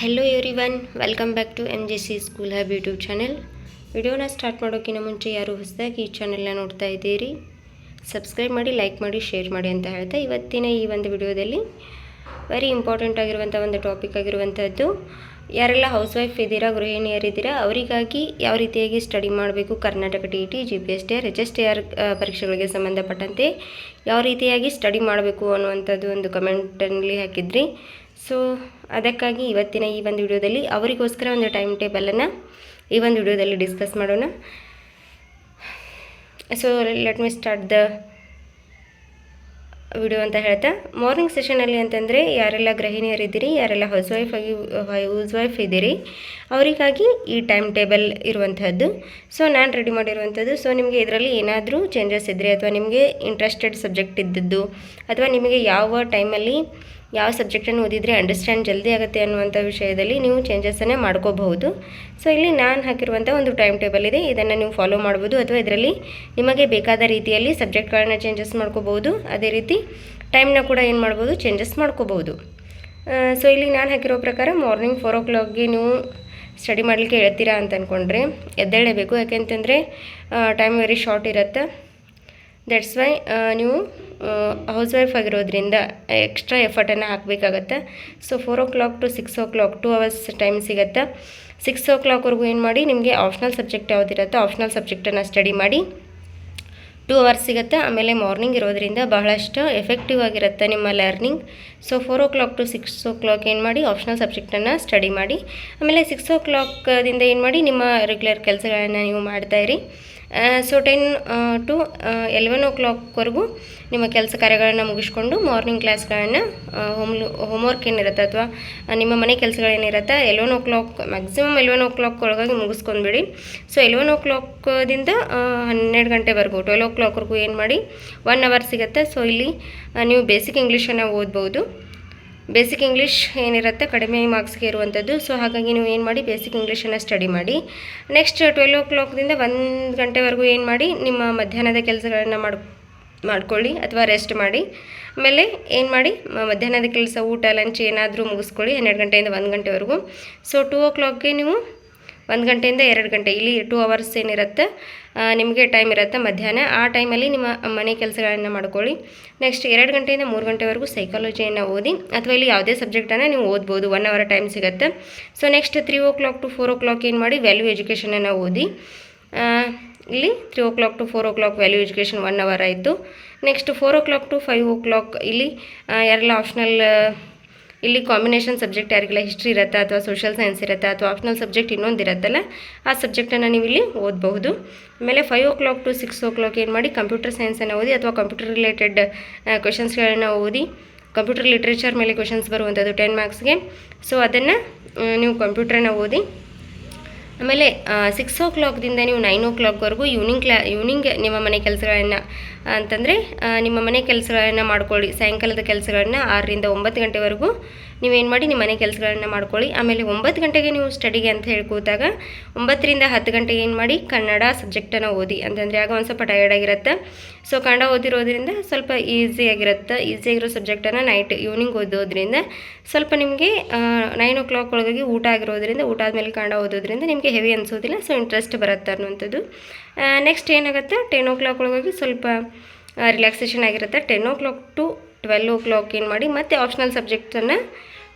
Hello everyone welcome back to M J C school hub YouTube channel ವಿಡಿಯೋನ start ಮಾಡೋಕ್ಕಿಂತ ಮುಂಚೆ ಯಾರು ಹೊಸದಾಗಿ ಈ ಚಾನೆಲ್ನ ನೋಡ್ತಾ ಇದ್ದೀರಿ ಸಬ್ಸ್ಕ್ರೈಬ್ ಮಾಡಿ ಲೈಕ್ ಮಾಡಿ ಶೇರ್ ಮಾಡಿ ಅಂತ ಹೇಳ್ತಾ ಇವತ್ತಿನ ಈ ಒಂದು ವಿಡಿಯೋದಲ್ಲಿ ವೆರಿ ಇಂಪಾರ್ಟೆಂಟ್ ಆಗಿರುವಂಥ ಒಂದು ಟಾಪಿಕ್ ಆಗಿರುವಂಥದ್ದು ಯಾರೆಲ್ಲ ಹೌಸ್ ವೈಫ್ ಇದ್ದೀರಾ ಗೃಹಿಣಿಯರಿದ್ದೀರಾ ಅವರಿಗಾಗಿ ಯಾವ ರೀತಿಯಾಗಿ ಸ್ಟಡಿ ಮಾಡಬೇಕು, Karnataka T E T G P S T R H ಪರೀಕ್ಷೆಗಳಿಗೆ ಸಂಬಂಧಪಟ್ಟಂತೆ ಯಾವ ರೀತಿಯಾಗಿ ಸ್ಟಡಿ ಮಾಡಬೇಕು ಅನ್ನುವಂಥದ್ದು ಒಂದು ಕಮೆಂಟಲ್ಲಿ ಹಾಕಿದ್ರಿ. ಸೊ ಅದಕ್ಕಾಗಿ ಇವತ್ತಿನ ಈ ಒಂದು ವಿಡಿಯೋದಲ್ಲಿ ಅವರಿಗೋಸ್ಕರ ಒಂದು ಟೈಮ್ ಟೇಬಲನ್ನು ಈ ಒಂದು ವಿಡಿಯೋದಲ್ಲಿ ಡಿಸ್ಕಸ್ ಮಾಡೋಣ. So let me start the video ಅಂತ ಹೇಳ್ತಾ. ಮಾರ್ನಿಂಗ್ ಸೆಷನಲ್ಲಿ ಅಂತಂದರೆ ಯಾರೆಲ್ಲ ಗೃಹಿಣಿಯರಿದ್ದೀರಿ, ಯಾರೆಲ್ಲ ಹೌಸ್ ವೈಫ್ ಆಗಿ ಹೌಸ್ ವೈಫ್ ಇದ್ದೀರಿ, ಅವರಿಗಾಗಿ ಈ ಟೈಮ್ ಟೇಬಲ್ ಇರುವಂಥದ್ದು ಸೊ ನಾನು ರೆಡಿ ಮಾಡಿರುವಂಥದ್ದು ಸೊ ನಿಮಗೆ ಇದರಲ್ಲಿ ಏನಾದರೂ ಚೇಂಜಸ್ ಇದ್ದರೆ ಅಥವಾ ನಿಮಗೆ ಇಂಟ್ರೆಸ್ಟೆಡ್ ಸಬ್ಜೆಕ್ಟ್ ಇದ್ದದ್ದು ಅಥವಾ ನಿಮಗೆ ಯಾವ ಟೈಮಲ್ಲಿ ಯಾವ ಸಬ್ಜೆಕ್ಟನ್ನು ಓದಿದರೆ ಅಂಡರ್ಸ್ಟ್ಯಾಂಡ್ ಜಲ್ದಿ ಆಗುತ್ತೆ ಅನ್ನುವಂಥ ವಿಷಯದಲ್ಲಿ ನೀವು ಚೇಂಜಸನ್ನೇ ಮಾಡ್ಕೋಬಹುದು. ಸೊ ಇಲ್ಲಿ ನಾನು ಹಾಕಿರುವಂಥ ಒಂದು ಟೈಮ್ ಟೇಬಲ್ ಇದೆ. ಇದನ್ನು ನೀವು ಫಾಲೋ ಮಾಡ್ಬೋದು. ಅಥವಾ ಇದರಲ್ಲಿ ನಿಮಗೆ ಬೇಕಾದ ರೀತಿಯಲ್ಲಿ ಸಬ್ಜೆಕ್ಟ್ಗಳನ್ನ ಚೇಂಜಸ್ ಮಾಡ್ಕೋಬೋದು ಅದೇ ರೀತಿ ಟೈಮ್ನ ಕೂಡ ಏನು ಮಾಡ್ಬೋದು? ಚೇಂಜಸ್ ಮಾಡ್ಕೋಬಹುದು. ಸೊ ಇಲ್ಲಿ ನಾನು ಹಾಕಿರೋ ಪ್ರಕಾರ ಮಾರ್ನಿಂಗ್ ಫೋರ್ ಓ ಕ್ಲಾಕ್ಗೆ ನೀವು ಸ್ಟಡಿ ಮಾಡಲಿಕ್ಕೆ ಹೇಳ್ತೀರಾ ಅಂತ ಅಂದ್ಕೊಂಡ್ರೆ ಎದ್ದೇಳಬೇಕು. ಯಾಕೆಂತಂದರೆ ಟೈಮ್ ವೆರಿ ಶಾರ್ಟ್ ಇರುತ್ತೆ. ದಟ್ಸ್ ವೈ ನೀವು ಹೌಸ್ ವೈಫ್ ಆಗಿರೋದ್ರಿಂದ ಎಕ್ಸ್ಟ್ರಾ ಎಫರ್ಟನ್ನು ಹಾಕಬೇಕಾಗತ್ತೆ. So four o'clock to six o'clock two hours time ಸಿಗುತ್ತೆ. ಸಿಕ್ಸ್ ಓ ಕ್ಲಾಕ್ವರೆಗೂ ಏನು ಮಾಡಿ, ನಿಮಗೆ ಆಪ್ಷನಲ್ ಸಬ್ಜೆಕ್ಟ್ ಯಾವುದಿರುತ್ತೋ ಆಪ್ಷನಲ್ ಸಬ್ಜೆಕ್ಟನ್ನು ಸ್ಟಡಿ ಮಾಡಿ. ಟೂ ಅವರ್ಸ್ ಸಿಗುತ್ತೆ, ಆಮೇಲೆ ಮಾರ್ನಿಂಗ್ ಇರೋದ್ರಿಂದ ಬಹಳಷ್ಟು ಎಫೆಕ್ಟಿವ್ ಆಗಿರುತ್ತೆ ನಿಮ್ಮ learning so four o'clock to six o'clock ಏನು ಮಾಡಿ ಆಪ್ಷನಲ್ ಸಬ್ಜೆಕ್ಟನ್ನು ಸ್ಟಡಿ ಮಾಡಿ. ಆಮೇಲೆ ಸಿಕ್ಸ್ ಓ ಕ್ಲಾಕ್ದಿಂದ ಏನು ಮಾಡಿ, ನಿಮ್ಮ ರೆಗ್ಯುಲರ್ ಕೆಲಸಗಳನ್ನು ನೀವು ಮಾಡ್ತಾಯಿರಿ ಸೊ ಟೆನ್ ಟು ಎಲೆವೆನ್ ಓ ಕ್ಲಾಕ್ವರೆಗೂ ನಿಮ್ಮ ಕೆಲಸ ಕಾರ್ಯಗಳನ್ನು ಮುಗಿಸ್ಕೊಂಡು ಮಾರ್ನಿಂಗ್ ಕ್ಲಾಸ್ಗಳನ್ನು ಹೋಮ್ ಹೋಮ್ವರ್ಕ್ ಏನಿರುತ್ತೆ ಅಥವಾ ನಿಮ್ಮ ಮನೆ ಕೆಲಸಗಳೇನಿರುತ್ತೆ eleven o'clock maximum eleven o'clock ಒಳಗಾಗಿ ಮುಗಿಸ್ಕೊಂಡ್ಬಿಡಿ. ಸೊ ಎಲೆವೆನ್ ಓ ಕ್ಲಾಕ್ದಿಂದ ಹನ್ನೆರಡು ಗಂಟೆವರೆಗೂ ಟ್ವೆಲ್ ಓ ಕ್ಲಾಕ್ವರೆಗೂ ಏನು ಮಾಡಿ ಒನ್ ಅವರ್ ಸಿಗುತ್ತೆ. ಸೊ ಇಲ್ಲಿ ನೀವು ಬೇಸಿಕ್ ಇಂಗ್ಲೀಷನ್ನು ಓದ್ಬೋದು. ಬೇಸಿಕ್ ಇಂಗ್ಲೀಷ್ ಏನಿರುತ್ತೆ ಕಡಿಮೆ ಮಾರ್ಕ್ಸ್ಗೆ ಇರುವಂಥದ್ದು ಸೊ ಹಾಗಾಗಿ ನೀವು ಏನು ಮಾಡಿ ಬೇಸಿಕ್ ಇಂಗ್ಲೀಷನ್ನು ಸ್ಟಡಿ ಮಾಡಿ. ನೆಕ್ಸ್ಟ್ ಟ್ವೆಲ್ ಓ ಕ್ಲಾಕ್ದಿಂದ ಒಂದು ಗಂಟೆವರೆಗೂ ಏನು ಮಾಡಿ ನಿಮ್ಮ ಮಧ್ಯಾಹ್ನದ ಕೆಲಸಗಳನ್ನು ಮಾಡಿ, ಮಾಡ್ಕೊಳ್ಳಿ ಅಥವಾ ರೆಸ್ಟ್ ಮಾಡಿ. ಆಮೇಲೆ ಏನು ಮಾಡಿ ಮಧ್ಯಾಹ್ನದ ಕೆಲಸ ಊಟ ಲಂಚ್ ಏನಾದರೂ ಮುಗಿಸ್ಕೊಳ್ಳಿ. ಹನ್ನೆರಡು ಗಂಟೆಯಿಂದ ಒಂದು ಗಂಟೆವರೆಗೂ. ಸೊ ಟೂ ಓ ಕ್ಲಾಕ್ಗೆ ನೀವು ಒಂದು ಗಂಟೆಯಿಂದ ಎರಡು ಗಂಟೆ. ಇಲ್ಲಿ ಟೂ ಅವರ್ಸ್ ಏನಿರುತ್ತೆ ನಿಮಗೆ ಟೈಮ್ ಇರುತ್ತೆ ಮಧ್ಯಾಹ್ನ. ಆ ಟೈಮಲ್ಲಿ ನಿಮ್ಮ ಮನೆ ಕೆಲಸಗಳನ್ನು ಮಾಡ್ಕೊಳ್ಳಿ. ನೆಕ್ಸ್ಟ್ ಎರಡು ಗಂಟೆಯಿಂದ ಮೂರು ಗಂಟೆವರೆಗೂ ಸೈಕಾಲಜಿಯನ್ನು ಓದಿ, ಅಥವಾ ಇಲ್ಲಿ ಯಾವುದೇ ಸಬ್ಜೆಕ್ಟನ್ನು ನೀವು ಓದ್ಬೋದು. ಒನ್ ಅವರ್ ಟೈಮ್ ಸಿಗುತ್ತೆ. So next three o'clock to four o'clock ಏನು ಮಾಡಿ ವ್ಯಾಲ್ಯೂ ಎಜುಕೇಷನನ್ನು ಓದಿ. ಇಲ್ಲಿ three o'clock to four o'clock value education one hour ಆಯಿತು. Next four o'clock to five o'clock ಇಲ್ಲಿ ಯಾರೆಲ್ಲ ಆಪ್ಷನಲ್ ಇಲ್ಲಿ ಕಾಂಬಿನೇಷನ್ ಸಬ್ಜೆಕ್ಟ್ ಯಾರಿಗೆಲ್ಲ ಹಿಸ್ಟ್ರಿ ಇರುತ್ತೆ ಅಥವಾ ಸೋಷಿಯಲ್ ಸೈನ್ಸ್ ಇರುತ್ತೆ ಅಥವಾ ಆಪ್ಷನಲ್ ಸಬ್ಜೆಕ್ಟ್ ಇನ್ನೊಂದು ಇರುತ್ತಲ್ಲ, ಆ ಸಬ್ಜೆಕ್ಟನ್ನು ನೀವು ಇಲ್ಲಿ ಓದಬಹುದು. ಆಮೇಲೆ five o'clock to six o'clock ಏನು ಮಾಡಿ ಕಂಪ್ಯೂಟರ್ ಸೈನ್ಸನ್ನು ಓದಿ ಅಥವಾ ಕಂಪ್ಯೂಟರ್ ರಿಲೇಟೆಡ್ ಕ್ವೆಶನ್ಸ್ಗಳನ್ನು ಓದಿ ಕಂಪ್ಯೂಟರ್ ಲಿಟ್ರೇಚರ್ ಮೇಲೆ ಕ್ವೆಶನ್ಸ್ ಬರುವಂಥದ್ದು ಟೆನ್ ಮಾರ್ಕ್ಸ್ಗೆ ಸೊ ಅದನ್ನು ನೀವು ಕಂಪ್ಯೂಟ್ರನ್ನ ಓದಿ ಆಮೇಲೆ ಸಿಕ್ಸ್ ಓ ಕ್ಲಾಕ್ದಿಂದ ನೀವು ನೈನ್ ಓ ಕ್ಲಾಕ್ವರೆಗೂ ಈವ್ನಿಂಗ್ ಕ್ಲಾ ಈವ್ನಿಂಗ್ ನಿಮ್ಮ ಮನೆ ಕೆಲಸಗಳನ್ನು, ಅಂತಂದರೆ ನಿಮ್ಮ ಮನೆ ಕೆಲಸಗಳನ್ನು ಮಾಡ್ಕೊಳ್ಳಿ. ಸಾಯಂಕಾಲದ ಕೆಲಸಗಳನ್ನು ಆರರಿಂದ ಒಂಬತ್ತು ಗಂಟೆವರೆಗೂ ನೀವೇನು ಮಾಡಿ ನಿಮ್ಮ ಮನೆ ಕೆಲಸಗಳನ್ನು ಮಾಡ್ಕೊಳ್ಳಿ. ಆಮೇಲೆ ಒಂಬತ್ತು ಗಂಟೆಗೆ ನೀವು ಸ್ಟಡಿಗೆ ಅಂತ ಹೇಳಿ ಕೂತಾಗ ಒಂಬತ್ತರಿಂದ ಹತ್ತು ಗಂಟೆಗೆ ಏನು ಮಾಡಿ ಕನ್ನಡ ಸಬ್ಜೆಕ್ಟನ್ನು ಓದಿ. ಅಂತಂದರೆ ಆಗ ಒಂದು ಸ್ವಲ್ಪ ಟಯರ್ಡ್ ಆಗಿರುತ್ತೆ. ಸೊ ಕನ್ನಡ ಓದಿರೋದ್ರಿಂದ ಸ್ವಲ್ಪ ಈಸಿಯಾಗಿರುತ್ತೆ ಈಸಿಯಾಗಿರೋ ಸಬ್ಜೆಕ್ಟನ್ನು ನೈಟ್ ಈವ್ನಿಂಗ್ ಓದೋದ್ರಿಂದ ಸ್ವಲ್ಪ ನಿಮಗೆ ನೈನ್ ಓ ಕ್ಲಾಕ್ ಒಳಗಾಗಿ ಊಟ ಆಗಿರೋದ್ರಿಂದ, ಊಟ ಆದಮೇಲೆ ಕನ್ನಡ ಓದೋದ್ರಿಂದ ನಿಮಗೆ ಹೆವಿ ಅನಿಸೋದಿಲ್ಲ. ಸೊ ಇಂಟ್ರೆಸ್ಟ್ ಬರುತ್ತೆ ಅನ್ನುವಂಥದ್ದು. ನೆಕ್ಸ್ಟ್ ಏನಾಗುತ್ತೆ? ಟೆನ್ ಓ ಕ್ಲಾಕ್ ಒಳಗಾಗಿ ಸ್ವಲ್ಪ ರಿಲ್ಯಾಕ್ಸೇಷನ್ ಆಗಿರುತ್ತೆ. Ten o'clock to twelve o'clock ಏನು ಮಾಡಿ ಮತ್ತು ಆಪ್ಷನಲ್ ಸಬ್ಜೆಕ್ಟನ್ನು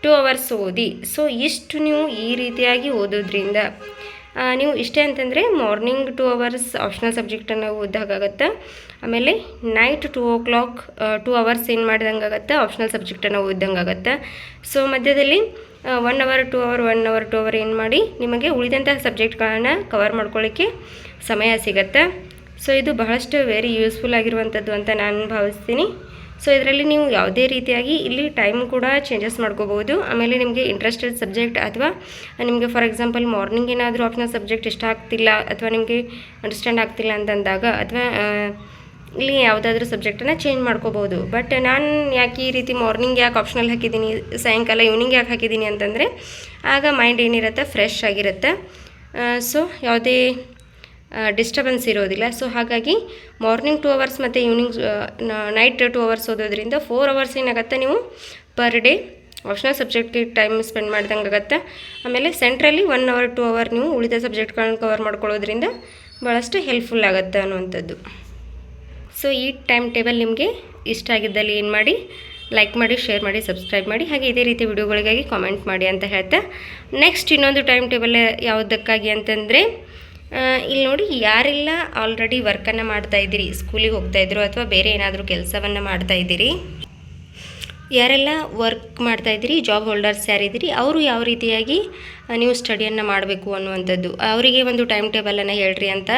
ಟೂ ಅವರ್ಸ್ ಓದಿ. ಸೊ ಇಷ್ಟು ನೀವು ಈ ರೀತಿಯಾಗಿ ಓದೋದ್ರಿಂದ ನೀವು ಇಷ್ಟೇ ಅಂತಂದರೆ ಮಾರ್ನಿಂಗ್ ಟೂ ಅವರ್ಸ್ ಆಪ್ಷನಲ್ ಸಬ್ಜೆಕ್ಟನ್ನು ಓದಾಗತ್ತೆ ಆಮೇಲೆ night two o'clock two hours ಏನು ಮಾಡಿದಂಗೆ ಆಗುತ್ತೆ? ಆಪ್ಷನಲ್ ಸಬ್ಜೆಕ್ಟನ್ನು ಓದಿದಂಗೆ ಆಗುತ್ತೆ? ಸೊ ಮಧ್ಯದಲ್ಲಿ one hour two hour one hour two hour ಏನು ಮಾಡಿ ನಿಮಗೆ ಉಳಿದಂತಹ ಸಬ್ಜೆಕ್ಟ್ಗಳನ್ನು ಕವರ್ ಮಾಡ್ಕೊಳ್ಳಿಕ್ಕೆ ಸಮಯ ಸಿಗತ್ತೆ? ಸೊ ಇದು ಬಹಳಷ್ಟು ವೆರಿ ಯೂಸ್ಫುಲ್ ಆಗಿರುವಂಥದ್ದು ಅಂತ ನಾನು ಭಾವಿಸ್ತೀನಿ. ಸೊ ಇದರಲ್ಲಿ ನೀವು ಯಾವುದೇ ರೀತಿಯಾಗಿ ಇಲ್ಲಿ ಟೈಮ್ ಕೂಡ ಚೇಂಜಸ್ ಮಾಡ್ಕೋಬೋದು ಆಮೇಲೆ ನಿಮಗೆ ಇಂಟ್ರೆಸ್ಟೆಡ್ ಸಬ್ಜೆಕ್ಟ್ ಅಥವಾ ನಿಮಗೆ ಫಾರ್ ಎಕ್ಸಾಂಪಲ್ ಮಾರ್ನಿಂಗ್ ಏನಾದರೂ ಆಪ್ಷನಲ್ ಸಬ್ಜೆಕ್ಟ್ ಇಷ್ಟ ಆಗ್ತಿಲ್ಲ ಅಥವಾ ನಿಮಗೆ ಅಂಡರ್ಸ್ಟ್ಯಾಂಡ್ ಆಗ್ತಿಲ್ಲ ಅಂತಂದಾಗ ಅಥವಾ ಇಲ್ಲಿ ಯಾವುದಾದ್ರೂ ಸಬ್ಜೆಕ್ಟನ್ನು ಚೇಂಜ್ ಮಾಡ್ಕೋಬೋದು ಬಟ್ ನಾನು ಯಾಕೆ ಈ ರೀತಿ ಮಾರ್ನಿಂಗ್ ಯಾಕೆ ಆಪ್ಷನಲ್ ಹಾಕಿದ್ದೀನಿ, ಸಾಯಂಕಾಲ ಈವ್ನಿಂಗ್ ಯಾಕೆ ಹಾಕಿದ್ದೀನಿ ಅಂತಂದರೆ, ಆಗ ಮೈಂಡ್ ಏನಿರುತ್ತೆ ಫ್ರೆಶ್ ಆಗಿರುತ್ತೆ. ಸೊ ಯಾವುದೇ ಡಿಸ್ಟರ್ಬೆನ್ಸ್ ಇರೋದಿಲ್ಲ. ಸೊ ಹಾಗಾಗಿ ಮಾರ್ನಿಂಗ್ ಟೂ ಅವರ್ಸ್ ಮತ್ತು ಈವ್ನಿಂಗ್ ನೈಟ್ ಟೂ ಅವರ್ಸ್ ಓದೋದ್ರಿಂದ ಫೋರ್ ಅವರ್ಸ್ ಏನಾಗುತ್ತೆ ನೀವು ಪರ್ ಡೇ ಆಪ್ಷನಲ್ ಸಬ್ಜೆಕ್ಟ್ಗೆ ಟೈಮ್ ಸ್ಪೆಂಡ್ ಮಾಡ್ದಂಗೆ ಆಗುತ್ತೆ. ಆಮೇಲೆ ಸೆಂಟ್ರಲ್ಲಿ ಒನ್ ಅವರ್ ಟು ಅವರ್ ನೀವು ಉಳಿದ ಸಬ್ಜೆಕ್ಟ್ಗಳನ್ನ ಕವರ್ ಮಾಡ್ಕೊಳ್ಳೋದ್ರಿಂದ ಭಾಳಷ್ಟು ಹೆಲ್ಪ್ಫುಲ್ ಆಗುತ್ತೆ ಅನ್ನುವಂಥದ್ದು. ಸೊ ಈ ಟೈಮ್ ಟೇಬಲ್ ನಿಮಗೆ ಇಷ್ಟ ಆಗಿದ್ದಲ್ಲಿ ಏನು ಮಾಡಿ? ಲೈಕ್ ಮಾಡಿ ಶೇರ್ ಮಾಡಿ ಸಬ್ಸ್ಕ್ರೈಬ್ ಮಾಡಿ. ಹಾಗೆ ಇದೇ ರೀತಿ ವಿಡಿಯೋಗಳಿಗಾಗಿ ಕಾಮೆಂಟ್ ಮಾಡಿ ಅಂತ ಹೇಳ್ತಾ. ನೆಕ್ಸ್ಟ್ ಇನ್ನೊಂದು ಟೈಮ್ ಟೇಬಲ್ ಯಾವುದಕ್ಕಾಗಿ ಅಂತಂದರೆ ಇಲ್ಲಿ ನೋಡಿ, ಯಾರೆಲ್ಲ ಆಲ್ರೆಡಿ ವರ್ಕನ್ನು ಮಾಡ್ತಾ ಇದ್ದೀರಿ? ಸ್ಕೂಲಿಗೆ ಹೋಗ್ತಾ ಇದ್ರು ಅಥವಾ ಬೇರೆ ಏನಾದರೂ ಕೆಲಸವನ್ನು ಮಾಡ್ತಾ ಇದ್ದೀರಿ? ಯಾರೆಲ್ಲ ವರ್ಕ್ ಮಾಡ್ತಾ ಇದ್ದೀರಿ? ಜಾಬ್ ಹೋಲ್ಡರ್ಸ್ ಯಾರಿದ್ದೀರಿ ಅವರು ಯಾವ ರೀತಿಯಾಗಿ ನೀವು ಸ್ಟಡಿಯನ್ನು ಮಾಡಬೇಕು ಅನ್ನುವಂಥದ್ದು. ಅವರಿಗೆ ಒಂದು ಟೈಮ್ ಟೇಬಲನ್ನು ಹೇಳ್ರಿ ಅಂತ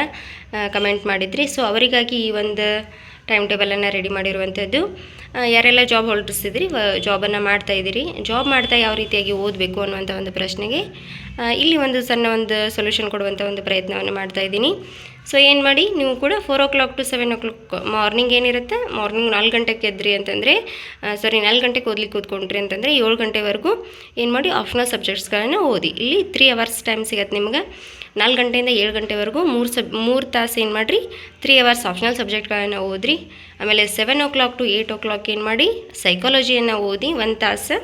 ಕಮೆಂಟ್ ಮಾಡಿದ್ರಿ. ಸೊ ಅವರಿಗಾಗಿ ಈ ಒಂದು ಟೈಮ್ ಟೇಬಲನ್ನು ರೆಡಿ ಮಾಡಿರುವಂಥದ್ದು ಯಾರೆಲ್ಲ ಜಾಬ್ ಹೋಲ್ಡರ್ಸ್ ಇದ್ದೀರಿ ಜಾಬನ್ನು ಮಾಡ್ತಾ ಇದ್ದೀರಿ ಜಾಬ್ ಮಾಡ್ತಾ ಯಾವ ರೀತಿಯಾಗಿ ಓದಬೇಕು ಅನ್ನುವಂಥ ಒಂದು ಪ್ರಶ್ನೆಗೆ ಇಲ್ಲಿ ಒಂದು ಸಣ್ಣ ಒಂದು ಸೊಲ್ಯೂಷನ್ ಕೊಡುವಂಥ ಒಂದು ಪ್ರಯತ್ನವನ್ನು ಮಾಡ್ತಾ ಇದ್ದೀನಿ. ಸೊ ಏನು ಮಾಡಿ, ನೀವು ಕೂಡ four o'clock to seven o'clock morning ಏನಿರುತ್ತೆ ಮಾರ್ನಿಂಗ್ ನಾಲ್ಕು ಗಂಟೆಗೆ ಎದ್ರಿ ಅಂತಂದರೆ ಸಾರಿ ನಾಲ್ಕು ಗಂಟೆಗೆ ಓದ್ಲಿಕ್ಕೆ ಕೂತ್ಕೊಂಡ್ರಿ ಅಂತಂದರೆ ಏಳು ಗಂಟೆವರೆಗೂ ಏನು ಮಾಡಿ ಆಪ್ಷನಲ್ ಸಬ್ಜೆಕ್ಟ್ಸ್ಗಳನ್ನು ಓದಿ. ಇಲ್ಲಿ ತ್ರೀ ಅವರ್ಸ್ ಟೈಮ್ ಸಿಗತ್ತೆ ನಿಮ್ಗೆ. ನಾಲ್ಕು ಗಂಟೆಯಿಂದ ಏಳು ಗಂಟೆವರೆಗೂ ಮೂರು ಸಬ್, ಮೂರು ತಾಸು ಏನು ಮಾಡಿರಿ? ತ್ರೀ ಅವರ್ಸ್ ಆಪ್ಷನಲ್ ಸಬ್ಜೆಕ್ಟ್ಗಳನ್ನು ಓದ್ರಿ. ಆಮೇಲೆ seven o'clock to eight o'clock ಏನು ಮಾಡಿ? ಸೈಕಾಲಜಿಯನ್ನು ಓದಿ ಒಂದು ತಾಸು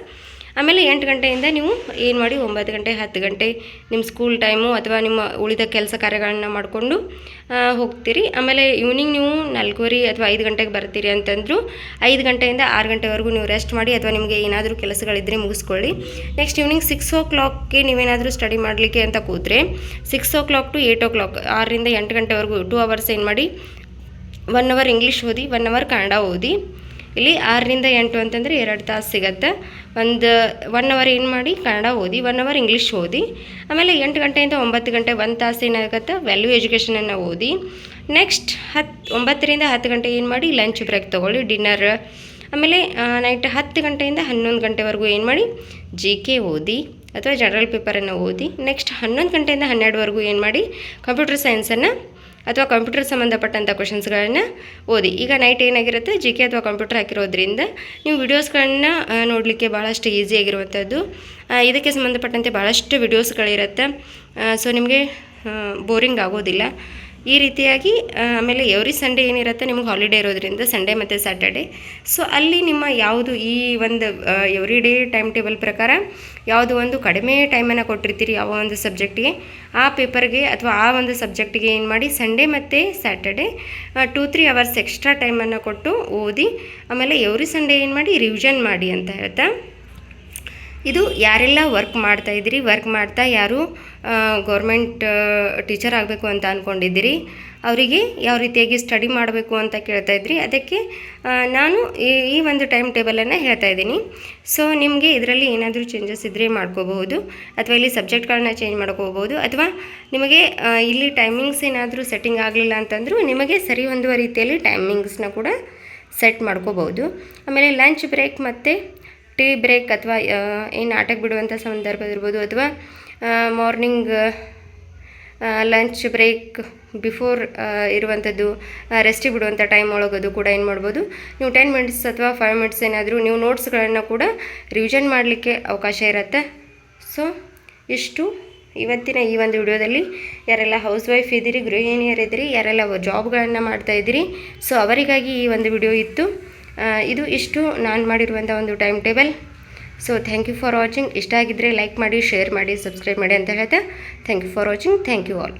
ಆಮೇಲೆ ಎಂಟು ಗಂಟೆಯಿಂದ ನೀವು ಏನು ಮಾಡಿ ಒಂಬತ್ತು ಗಂಟೆ, ಹತ್ತು ಗಂಟೆ ನಿಮ್ಮ ಸ್ಕೂಲ್ ಟೈಮು ಅಥವಾ ನಿಮ್ಮ ಉಳಿದ ಕೆಲಸ ಕಾರ್ಯಗಳನ್ನ ಮಾಡಿಕೊಂಡು ಹೋಗ್ತೀರಿ. ಆಮೇಲೆ ಈವ್ನಿಂಗ್ ನೀವು ನಾಲ್ಕೂವರೆ ಅಥವಾ ಐದು ಗಂಟೆಗೆ ಬರ್ತೀರಿ ಅಂತಂದ್ರು, ಐದು ಗಂಟೆಯಿಂದ ಆರು ಗಂಟೆವರೆಗೂ ನೀವು ರೆಸ್ಟ್ ಮಾಡಿ ಅಥವಾ ನಿಮಗೆ ಏನಾದರೂ ಕೆಲಸಗಳಿದ್ದರೆ ಮುಗಿಸ್ಕೊಳ್ಳಿ. ನೆಕ್ಸ್ಟ್ ಈವ್ನಿಂಗ್ ಸಿಕ್ಸ್ ಓ ಕ್ಲಾಕ್ಗೆ ನೀವೇನಾದರೂ ಸ್ಟಡಿ ಮಾಡಲಿಕ್ಕೆ ಅಂತ ಕೂತ್ರೆ six o'clock to eight o'clock ಆರರಿಂದ ಎಂಟು ಗಂಟೆವರೆಗೂ ಟೂ ಅವರ್ಸ್ ಏನು ಮಾಡಿ ಒನ್ ಅವರ್ ಇಂಗ್ಲೀಷ್ ಓದಿ ಒನ್ ಅವರ್ ಕನ್ನಡ ಓದಿ ಇಲ್ಲಿ ಆರರಿಂದ ಎಂಟು ಅಂತಂದರೆ ಎರಡು ತಾಸು ಸಿಗತ್ತೆ. ಒಂದು ಒನ್ ಅವರ್ ಏನು ಮಾಡಿ ಕನ್ನಡ ಓದಿ ಒನ್ ಅವರ್ ಇಂಗ್ಲೀಷ್ ಓದಿ. ಆಮೇಲೆ ಎಂಟು ಗಂಟೆಯಿಂದ ಒಂಬತ್ತು ಗಂಟೆ ಒಂದು ತಾಸು ಏನಾಗುತ್ತೆ ವ್ಯಾಲ್ಯೂ ಎಜುಕೇಷನನ್ನು ಓದಿ. ನೆಕ್ಸ್ಟ್ ಹತ್ತು ಒಂಬತ್ತರಿಂದ ಹತ್ತು ಗಂಟೆ ಏನು ಮಾಡಿ ಲಂಚ್ ಬ್ರೇಕ್ ತೊಗೊಳ್ಳಿ ಡಿನ್ನರ್ ಆಮೇಲೆ ನೈಟ್ ಹತ್ತು ಗಂಟೆಯಿಂದ ಹನ್ನೊಂದು ಗಂಟೆವರೆಗೂ ಏನು ಮಾಡಿ ಜಿ ಕೆ ಓದಿ ಅಥವಾ ಜನರಲ್ ಪೇಪರನ್ನು ಓದಿ. ನೆಕ್ಸ್ಟ್ ಹನ್ನೊಂದು ಗಂಟೆಯಿಂದ ಹನ್ನೆರಡುವರೆಗೂ ಏನು ಮಾಡಿ ಕಂಪ್ಯೂಟರ್ ಸೈನ್ಸನ್ನು ಅಥವಾ ಕಂಪ್ಯೂಟರ್ ಸಂಬಂಧಪಟ್ಟಂಥ ಕ್ವಶನ್ಸ್ಗಳನ್ನು ಓದಿ. ಈಗ ನೈಟ್ ಏನಾಗಿರುತ್ತೆ? ಜಿ ಕೆ ಅಥವಾ ಕಂಪ್ಯೂಟರ್ ಹಾಕಿರೋದ್ರಿಂದ ನೀವು ವಿಡಿಯೋಸ್ಗಳನ್ನ ನೋಡಲಿಕ್ಕೆ ಭಾಳಷ್ಟು ಈಸಿಯಾಗಿರುವಂಥದ್ದು ಇದಕ್ಕೆ ಸಂಬಂಧಪಟ್ಟಂತೆ ಭಾಳಷ್ಟು ವಿಡಿಯೋಸ್ಗಳಿರುತ್ತೆ ಸೊ ನಿಮಗೆ ಬೋರಿಂಗ್ ಆಗೋದಿಲ್ಲ. ಈ ರೀತಿಯಾಗಿ ಆಮೇಲೆ ಎವ್ರಿ ಸಂಡೇ ಏನಿರುತ್ತೆ ನಿಮ್ಗೆ ಹಾಲಿಡೇ ಇರೋದ್ರಿಂದ ಸಂಡೇ ಮತ್ತು ಸ್ಯಾಟರ್ಡೇ ಸೊ ಅಲ್ಲಿ ನಿಮ್ಮ ಯಾವುದು ಈ ಒಂದು ಎವ್ರಿ ಡೇ ಟೈಮ್ ಟೇಬಲ್ ಪ್ರಕಾರ ಯಾವುದು ಒಂದು ಕಡಿಮೆ ಟೈಮನ್ನು ಕೊಟ್ಟಿರ್ತೀರಿ ಯಾವ ಒಂದು ಸಬ್ಜೆಕ್ಟಿಗೆ ಆ ಪೇಪರ್ಗೆ ಅಥವಾ ಆ ಒಂದು ಸಬ್ಜೆಕ್ಟಿಗೆ ಏನು ಮಾಡಿ ಸಂಡೇ ಮತ್ತು Saturday two three hours extra ಟೈಮನ್ನು ಕೊಟ್ಟು ಓದಿ, ಆಮೇಲೆ ಎವ್ರಿ ಸಂಡೇ ಏನು ಮಾಡಿ ರಿವಿಷನ್ ಮಾಡಿ ಅಂತ ಹೇಳ್ತಾ. ಇದು ಯಾರೆಲ್ಲ ವರ್ಕ್ ಮಾಡ್ತಾ ಇದ್ದೀರಿ? ವರ್ಕ್ ಮಾಡ್ತಾ ಯಾರು? ಗೌರ್ಮೆಂಟ್ ಟೀಚರ್ ಆಗಬೇಕು ಅಂತ ಅಂದ್ಕೊಂಡಿದ್ದೀರಿ ಅವರಿಗೆ ಯಾವ ರೀತಿಯಾಗಿ ಸ್ಟಡಿ ಮಾಡಬೇಕು ಅಂತ ಕೇಳ್ತಾ ಇದ್ರಿ? ಅದಕ್ಕೆ ನಾನು ಈ ಒಂದು ಟೈಮ್ ಟೇಬಲನ್ನು ಹೇಳ್ತಾ ಇದ್ದೀನಿ. ಸೊ ನಿಮಗೆ ಇದರಲ್ಲಿ ಏನಾದರೂ ಚೇಂಜಸ್ ಇದ್ದರೆ ಮಾಡ್ಕೋಬಹುದು. ಅಥವಾ ಇಲ್ಲಿ ಸಬ್ಜೆಕ್ಟ್ಗಳನ್ನ ಚೇಂಜ್ ಮಾಡ್ಕೋಬಹುದು. ಅಥವಾ ನಿಮಗೆ ಇಲ್ಲಿ ಟೈಮಿಂಗ್ಸ್ ಏನಾದರೂ ಸೆಟ್ಟಿಂಗ್ ಆಗಲಿಲ್ಲ ಅಂತಂದರೂ ನಿಮಗೆ ಸರಿ ಹೊಂದುವ ರೀತಿಯಲ್ಲಿ ಟೈಮಿಂಗ್ಸ್ನ ಕೂಡ ಸೆಟ್ ಮಾಡ್ಕೋಬಹುದು. ಆಮೇಲೆ ಲಂಚ್ ಬ್ರೇಕ್ ಮತ್ತು ಟೀ ಬ್ರೇಕ್ ಅಥವಾ ಏನು ಆಟಕ್ಕೆ ಬಿಡುವಂಥ ಸಂದರ್ಭ ಅಥವಾ ಮಾರ್ನಿಂಗ್ ಲಂಚ್ ಬ್ರೇಕ್ ಬಿಫೋರ್ ಇರುವಂಥದ್ದು ರೆಸ್ಟ್ ಬಿಡುವಂಥ ಟೈಮ್ ಒಳಗದು ಕೂಡ ಏನು ಮಾಡ್ಬೋದು, ನೀವು ಟೆನ್ ಮಿನಿಟ್ಸ್ ಅಥವಾ ಫೈವ್ ಮಿನಿಟ್ಸ್ ಏನಾದರೂ ನೀವು ನೋಟ್ಸ್ಗಳನ್ನು ಕೂಡ ರಿವಿಷನ್ ಮಾಡಲಿಕ್ಕೆ ಅವಕಾಶ ಇರುತ್ತೆ. ಸೊ ಇಷ್ಟು. ಇವತ್ತಿನ ಈ ಒಂದು ವಿಡಿಯೋದಲ್ಲಿ ಯಾರೆಲ್ಲ ಹೌಸ್ ವೈಫ್ ಇದ್ದೀರಿ, ಗೃಹಿಣಿಯರಿದ್ದೀರಿ, ಯಾರೆಲ್ಲ ಜಾಬ್ಗಳನ್ನು ಮಾಡ್ತಾಯಿದ್ದೀರಿ ಸೊ ಅವರಿಗಾಗಿ ಈ ಒಂದು ವಿಡಿಯೋ ಇತ್ತು. ಇದು ಇಷ್ಟು ನಾನು ಮಾಡಿರುವಂಥ ಒಂದು time table so thank you for watching ಇಷ್ಟ ಆಗಿದ್ದರೆ ಲೈಕ್ ಮಾಡಿ ಶೇರ್ ಮಾಡಿ ಸಬ್ಸ್ಕ್ರೈಬ್ ಮಾಡಿ ಅಂತ ಹೇಳ್ತಾ. Thank you for watching thank you all